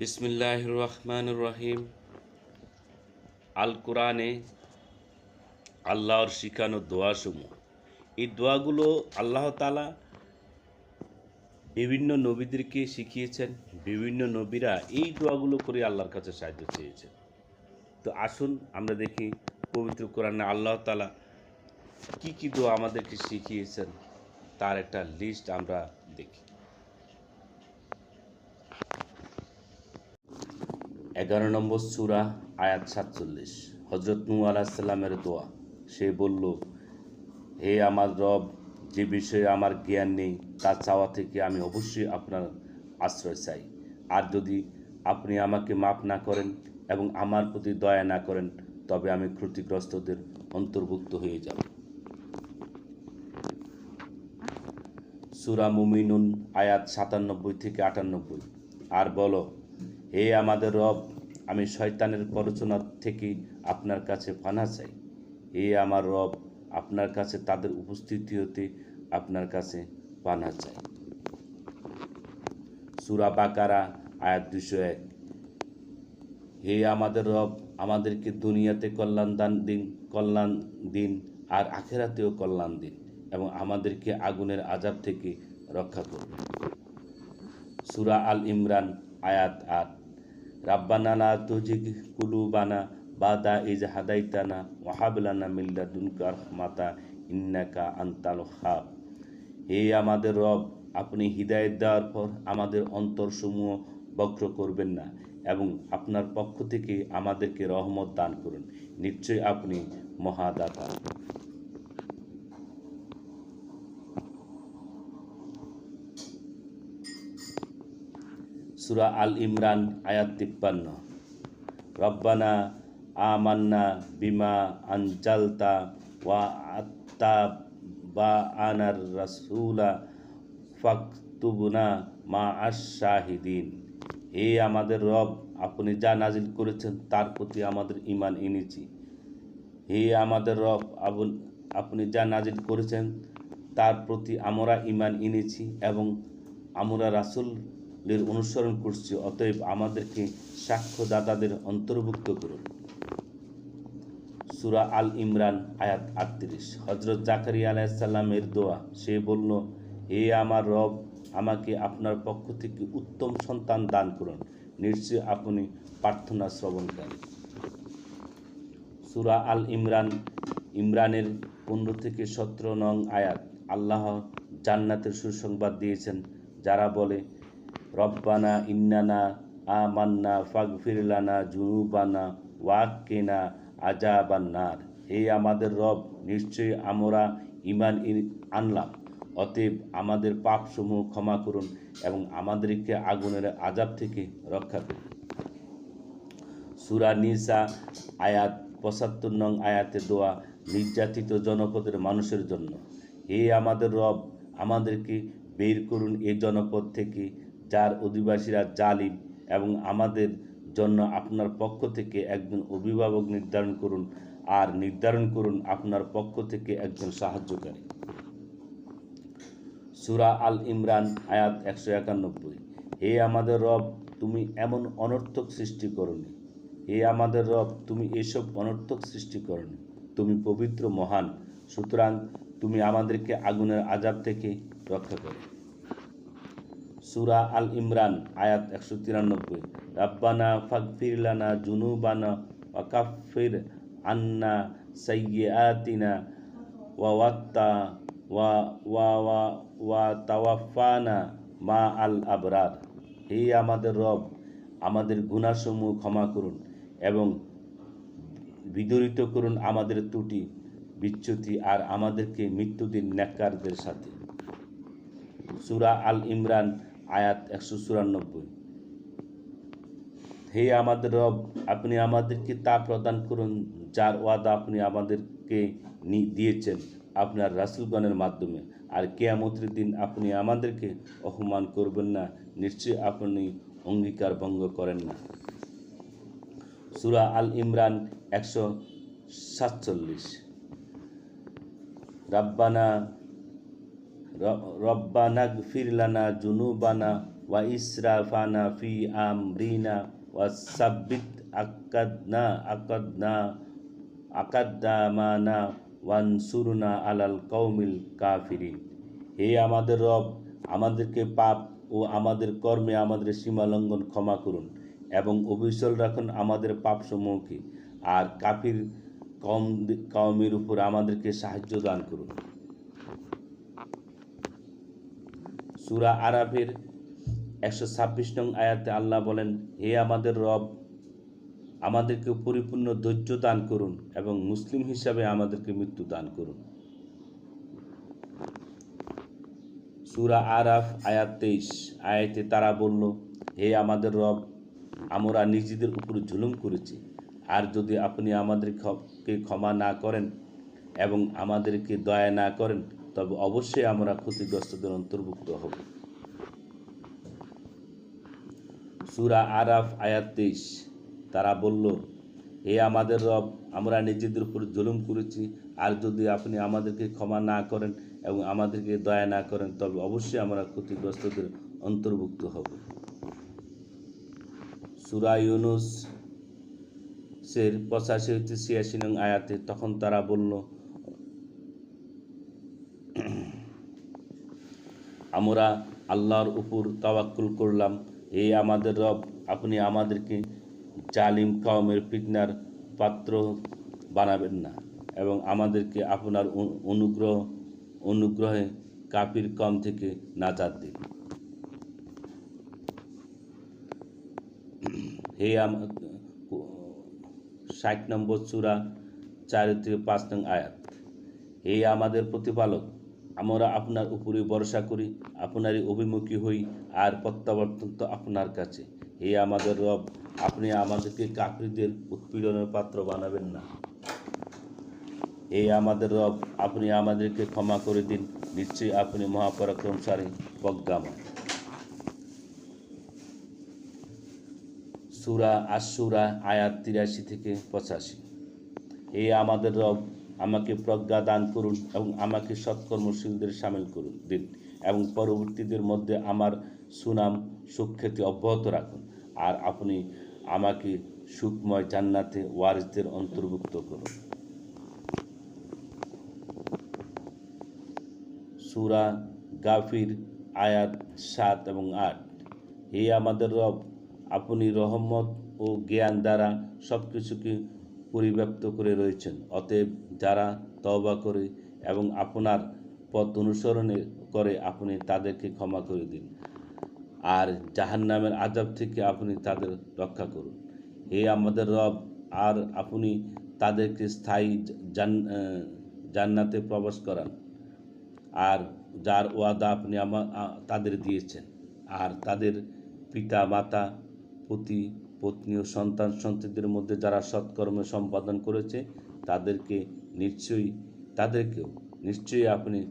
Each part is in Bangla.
বিসমিল্লাহ রহমান রহিম। আল কোরআনে আল্লাহর শিখানো দোয়াসমূহ। এই দোয়াগুলো আল্লাহ তালা বিভিন্ন নবীদেরকে শিখিয়েছেন, বিভিন্ন নবীরা এই দোয়াগুলো করে আল্লাহর কাছে সাহায্য চেয়েছেন। তো আসুন আমরা দেখি পবিত্র কোরআনে আল্লাহ তালা কী কী দোয়া আমাদেরকে শিখিয়েছেন, তার একটা লিস্ট আমরা দেখি। এগারো নম্বর সুরা, আয়াত সাতচল্লিশ। হজরত নু আলাহিসাল্লামের দোয়া। সে বলল, হে আমার রব, যে বিষয়ে আমার জ্ঞান নেই, তা চাওয়া থেকে আমি অবশ্যই আপনার আশ্রয় চাই। আর যদি আপনি আমাকে মাফ না করেন এবং আমার প্রতি দয়া না করেন, তবে আমি ক্ষতিগ্রস্তদের অন্তর্ভুক্ত হয়ে যাব। সুরা মুমিনুন, আয়াত সাতানব্বই থেকে আটানব্বই। আর বলো হে আমাদের রব, আমি শয়তানের প্ররোচনা থেকে আপনার কাছে ফানা চাই। হে আমার রব, আপনার কাছে তাদের উপস্থিতি হতে আপনার কাছে পানা চাই। সুরা বাকারা, আয়াত দুশো এক। হে আমাদের রব, আমাদেরকে দুনিয়াতে কল্যাণ দান দিন, কল্যাণ দিন আর আখেরাতেও কল্যাণ দিন এবং আমাদেরকে আগুনের আজাব থেকে রক্ষা করুন। সুরা আল ইমরান আয়াত আট। রাব্বানা লা তুজিগ কুলুবানা বাদা ইজ হাদাইতানা ওয়াহাবলানা মিল্লা দুনকার মাতা ইন্নাকা আন্তাল খাব হে আমাদের রব, আপনি হৃদায়ত দেওয়ার পর আমাদের অন্তরসমূহ বক্র করবেন না এবং আপনার পক্ষ থেকে আমাদেরকে রহমত দান করুন। নিশ্চয়ই আপনি মহাদাতা। সুরা আল ইমরান, আয়াত তিপ্পান্ন। রব্বানা আমান্না বিমা আনজালতা ওয়া আত্তা বা আনার রাসুলা ফাকতুবনা মা আশাহিদিন হে আমাদের রব, আপনি যা নাজিল করেছেন, তার প্রতি আমাদের ইমান এনেছি। হে আমাদের রব, আপনি যা নাজিল করেছেন, তার প্রতি আমরা ইমান এনেছি এবং আমরা রাসূলের অনুসরণ করছি, অতএব আমাদেরকে সাক্ষ্যদাতাদের অন্তর্ভুক্ত করুন। সুরা আল ইমরান, আয়াত আটত্রিশ। হজরত জাকারিয়া আলাইসাল্লামের দোয়া, সে বলল, হে আমার রব, আমাকে আপনার পক্ষ থেকে উত্তম সন্তান দান করুন। নিশ্চয় আপনি প্রার্থনা শ্রবণকারী সুরা আল ইমরান, ইমরানের পনেরো থেকে সতেরো নং আয়াত, আল্লাহ জান্নাতের সুসংবাদ দিয়েছেন, যারা বলে রব্বানা ইন্নানা আমান্না ফাগফিরলানা জুনুবানা ওয়াক্কেনা আজাবান্নার হে আমাদের রব, নিশ্চয়ই আমরা ইমান আনলাম। অতএব আমাদের পাপসমূহ ক্ষমা করুন এবং আমাদেরকে আগুনের আজাব থেকে রক্ষা করুন। সুরা নিসা আয়াত পঁচাত্তর নং আয়াতে দোয়া নির্যাতিত জনপদের মানুষের জন্য। হে আমাদের রব, আমাদেরকে বের করুন এই জনপদ থেকে যার অধিবাসীরা জালিম এবং আমাদের জন্য আপনার পক্ষ থেকে একজন অভিভাবক নির্ধারণ করুন আর নির্ধারণ করুন আপনার পক্ষ থেকে একজন সাহায্যকারী। সুরা আল ইমরান, আয়াত একশো একানব্বই। হে আমাদের রব, তুমি এমন অনর্থক সৃষ্টি করনি। হে আমাদের রব, তুমি এসব অনর্থক সৃষ্টি করনি। তুমি পবিত্র, মহান। সুতরাং তুমি আমাদেরকে আগুনের আজাব থেকে রক্ষা করো। সুরা আল ইমরান, আয়াত একশো তিরানব্বই। রাব্বানা ফাগফিরলানা জুনুবানা ওয়াকাফির আন্না সাইয়্যাতিনা ওয়া ওয়াত্তা ওয়া ওয়া ওয়া ওয়া তাওয়াফানা মা আল আবরার। হে আমাদের রব, আমাদের গুণাসমূহ ক্ষমা করুন এবং বিদরিত করুন আমাদের ত্রুটি, বিচ্যুতি আর আমাদেরকে মৃত্যুদিন ন্যাক্কারদের সাথে। সুরা আল ইমরান আয়াত একশো চুরানব্বই। হে আমাদের রব, আপনি আমাদেরকে তা প্রদান করুন, যার ওয়াদা আপনি আমাদেরকে দিয়েছেন আপনার রাসুলগণের মাধ্যমে। আর কেয়ামতের দিন আপনি আমাদেরকে অপমান করবেন না নিশ্চয়ই আপনি অঙ্গীকার ভঙ্গ করেন না। সুরা আল ইমরান একশো সাতচল্লিশ। রাব্বানা রব্বানা গফির লানা জুনুবানা ওয়া ইসরাফানা ফি আমরিনা ওয়া সাব্বিত আকাদনা আকাদনা আকাদ্দামানা ওয়ানসুরনা আলাল কৌমিল কাফিরিন। হে আমাদের রব, আমাদেরকে পাপ ও আমাদের কর্মে আমাদের সীমা লঙ্ঘন ক্ষমা করুন এবং অবিচল রাখুন আমাদের পাপ পাপসমূহকে। আর কাফির কম কওমের উপর আমাদেরকে সাহায্য দান করুন। সূরা আরাফের একশো ছাব্বিশ নং আয়াতে আল্লাহ বলেন, হে আমাদের রব, আমাদেরকে পরিপূর্ণ ধৈর্য দান করুন এবং মুসলিম হিসাবে আমাদেরকে মৃত্যু দান করুন। সুরা আরাফ আয়াত তেইশ আয়াতে তারা বলল, হে আমাদের রব, আমরা নিজেদের উপর জুলুম করেছি। আর যদি আপনি আমাদেরকে ক্ষমা না করেন এবং আমাদেরকে দয়া না করেন তবে অবশ্যই আমরা ক্ষতিগ্রস্তদের অন্তর্ভুক্ত হব। সুরা আরাফ আয়াত তেইশ, তারা বলল, হে আমাদের রব, আমরা নিজেদের উপর জুলুম করেছি। আর যদি আপনি আমাদেরকে ক্ষমা না করেন এবং আমাদেরকে দয়া না করেন, তবে অবশ্যই আমরা ক্ষতিগ্রস্তদের অন্তর্ভুক্ত হব। সুরা ইউনুস সের পঁচাশি হচ্ছে ছিয়াশি নং আয়াতে তখন তারা বলল আমরা আল্লাহর উপর তাওয়াক্কুল করলাম। হে আমাদের রব, আপনি আমাদেরকে জালিম কওমের ফিতনার পাত্র বানাবেন না এবং আমাদেরকে আপনার অনুগ্রহ, অনুগ্রহে কাপির কম থেকে নাজাত দিন। হে ষাট নম্বর চূড়া চার থেকে পাঁচ নং আয়াত। হে আমাদের প্রতিপালক আমরা আপনার উপরে ভরসা করি, আপনারই অভিমুখী হই আর প্রত্যাবর্তন তো আপনার কাছে। হে আমাদের রব, আপনি আমাদেরকে কাকরিদের উৎপীড়নের পাত্র বানাবেন না। হে আমাদের রব, আপনি আমাদেরকে ক্ষমা করে দিন, নিশ্চয়ই আপনি মহাপরাক্রমশালী, প্রজ্ঞাময়। সুরা আশুরা আয়াত তিরাশি থেকে পঁচাশি। হে আমাদের রব আমাকে প্রজ্ঞা দান করুন এবং আমাকে সৎকর্মশীলদের সামিল করুন, দিন। এবং পরবর্তীদের মধ্যে আমার সুনাম, সুখ্যাতি অব্যাহত রাখুন। আর আপনি আমাকে সুখময় জান্নাতে ওয়ারিসদের অন্তর্ভুক্ত করুন। সুরা গাফির, আয়াত সাত এবং আট। হে আমাদের রব, আপনি রহমত ও জ্ঞান দ্বারা সব কিছুকে পরিব্যাপ্ত করে রয়েছেন। অতএব যারা তওবা করে এবং আপনার পথ অনুসরণে করে, আপনি তাদেরকে ক্ষমা করে দিন। আর জাহান্নামের আজাব থেকে আপনি তাদের রক্ষা করুন। হে আমাদের রব, আর আপনি তাদেরকে স্থায়ী জান্নাতে প্রবেশ করান। আর যার ওয়াদা আপনি আমা, আ- তাদের দিয়েছেন। আর তাদের পিতা মাতা পতি, পত্নী ও সন্তান সন্ততিদের মধ্যে যারা সৎকর্ম সম্পাদন করেছে, তাদেরকে নিশ্চয়ই তাদেরকেও, নিশ্চয়ই আপনি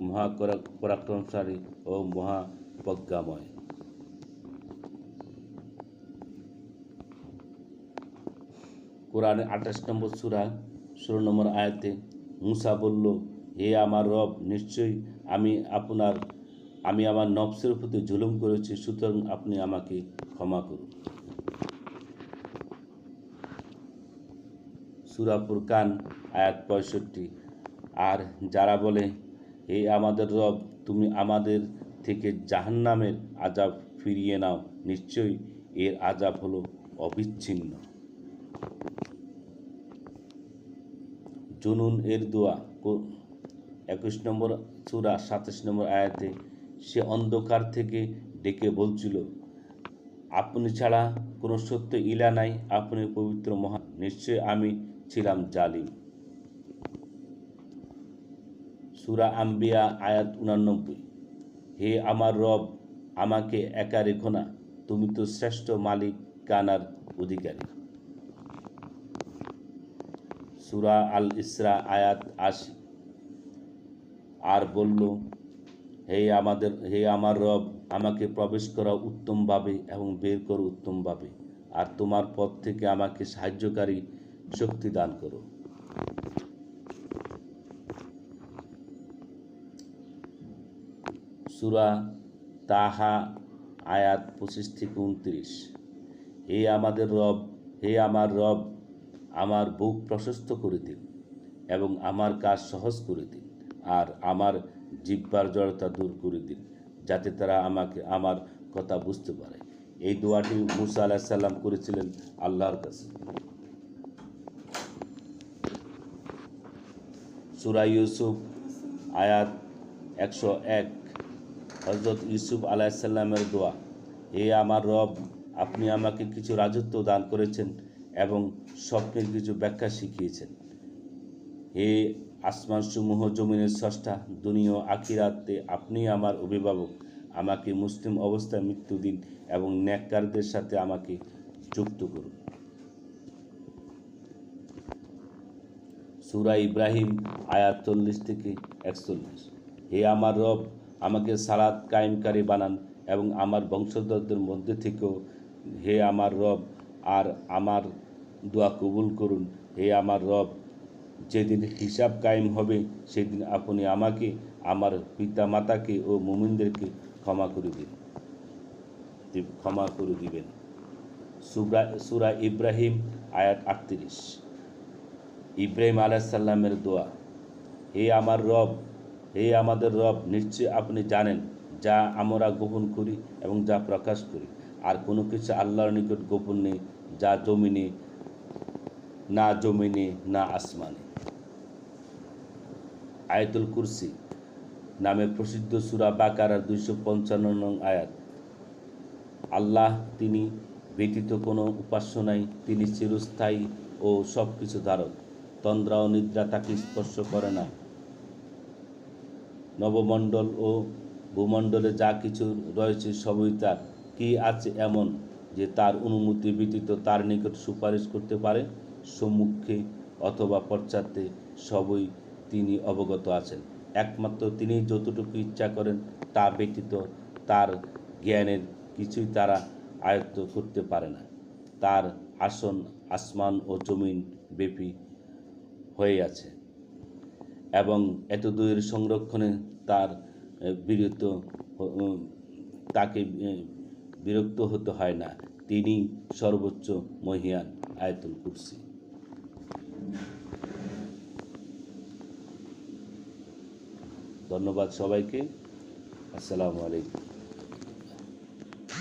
মহা- পরাক্রমশালী ও মহাপ্রজ্ঞাময়। কোরআনে আঠাশ নম্বর সুরা, ষোলো নম্বর আয়াতে মুসা বলল, হে আমার রব, নিশ্চয়ই আমি আপনার, আমি আমার নফসের প্রতি জুলুম করেছি, সুতরাং আপনি আমাকে ক্ষমা করুন। সূরা ফুরকান, আয়াত পঁয়ষট্টি। আর যারা বলে, হে আমাদের রব, তুমি আমাদের থেকে জাহান্নামের আজাব ফিরিয়ে নাও। নিশ্চয়ই এর আজাব হলো অবিচ্ছিন্ন। জুনুন এর দোয়া একুশ নম্বর চূড়া সাতাশ নম্বর আয়াতে, সে অন্ধকার থেকে ডেকে বলছিল, আপনি ছাড়া কোনো সত্য ইলা নাই, আপনি পবিত্র মহান। নিশ্চয় আমি ছিলাম জালিম। সুরা আম্বিয়া, আয়াত উনানব্বই হে আমার রব, আমাকে একা রেখো না, তুমি তো শ্রেষ্ঠ মালিক, কানার অধিকারী। সুরা আল ইসরা, আয়াত আশি। আর বলল, হে আমাদের, হে আমার রব, আমাকে প্রবেশ করা উত্তমভাবে এবং বের করো উত্তমভাবে আর তোমার পথ থেকে আমাকে সাহায্যকারী শক্তি দান করো সুরা তাহা, আয়াত পঁচিশ থেকে উনত্রিশ হে আমাদের রব, হে আমার রব, আমার বুক প্রশস্ত করে দিন এবং আমার কাজ সহজ করে দিন আর আমার জিব্বার জড়তা দূর করে দিন যাতে তারা আমাকে, আমার কথা বুঝতে পারে। এই দোয়াটি মুসা আলাহ সাল্লাম করেছিলেন আল্লাহর কাছে। সুরা ইউসুফ, আয়াত একশো এক। হজরত ইউসুফ আলাইসাল্লামের দোয়া, হে আমার রব, আপনি আমাকে কিছু রাজত্ব দান করেছেন এবং স্বপ্নের কিছু ব্যাখ্যা শিখিয়েছেন। হে আসমান সমূহ, জমিনের স্রষ্টা, দুনিয়া আখিরাতে আপনি আমার অভিভাবক। আমাকে মুসলিম অবস্থায় মৃত্যু দিন এবং ন্যাককারদের সাথে আমাকে যুক্ত করুন। সুরা ইব্রাহিম, আয়াত চল্লিশ থেকে একচল্লিশ। হে আমার রব, আমাকে সালাদ কায়েমকারী বানান এবং আমার বংশধরদের মধ্যে থেকেও হে আমার রব, আর আমার দোয়া কবুল করুন। হে আমার রব, যেদিন হিসাব কায়েম হবে, সেদিন আপনি আমাকে, আমার পিতা মাতাকে ও মুমিনদেরকে ক্ষমা করে দিন। ক্ষমা করে দিবেন। সুরা সুরা ইব্রাহিম, আয়াত আটত্রিশ। ইব্রাহিম আলাইসাল্লামের দোয়া। হে আমার রব, হে আমাদের রব নিশ্চয় আপনি জানেন যা আমরা গোপন করি এবং যা প্রকাশ করি। আর কোনো কিছু আল্লাহর নিকট গোপন নেই, যা জমিনে, না জমিনে, না আসমানে। আয়াতুল কুরসি নামে প্রসিদ্ধ সুরা বাকারার দুইশো পঞ্চান্ন নং আয়াত। আল্লাহ তিনি ব্যতীত কোনো উপাস্য নাই, তিনি চিরস্থায়ী ও সব কিছু ধারক। তন্দ্রা ও নিদ্রা তাকে স্পর্শ করে না। নবমণ্ডল ও ভূমণ্ডলে যা কিছু রয়েছে সবই তার। কি আছে এমন যে তার অনুমতি ব্যতীত তার নিকট সুপারিশ করতে পারে? সম্মুখে অথবা পশ্চাতে সবই তিনি অবগত আছেন। একমাত্র তিনি যতটুকু ইচ্ছা করেন তা ব্যতীত তার জ্ঞানের কিছুই তারা আয়ত্ত করতে পারে না। তার আসন, আসমান ও জমিন ব্যাপী হয়ে আছে। এবং এত দূরের সংরক্ষণে তার বিরত তাকে বিরক্ত হতে হয় না। তিনি সর্বোচ্চ মহিয়ান আয়তুল কুরসি। ধন্যবাদ সবাইকে। আসসালামু আলাইকুম।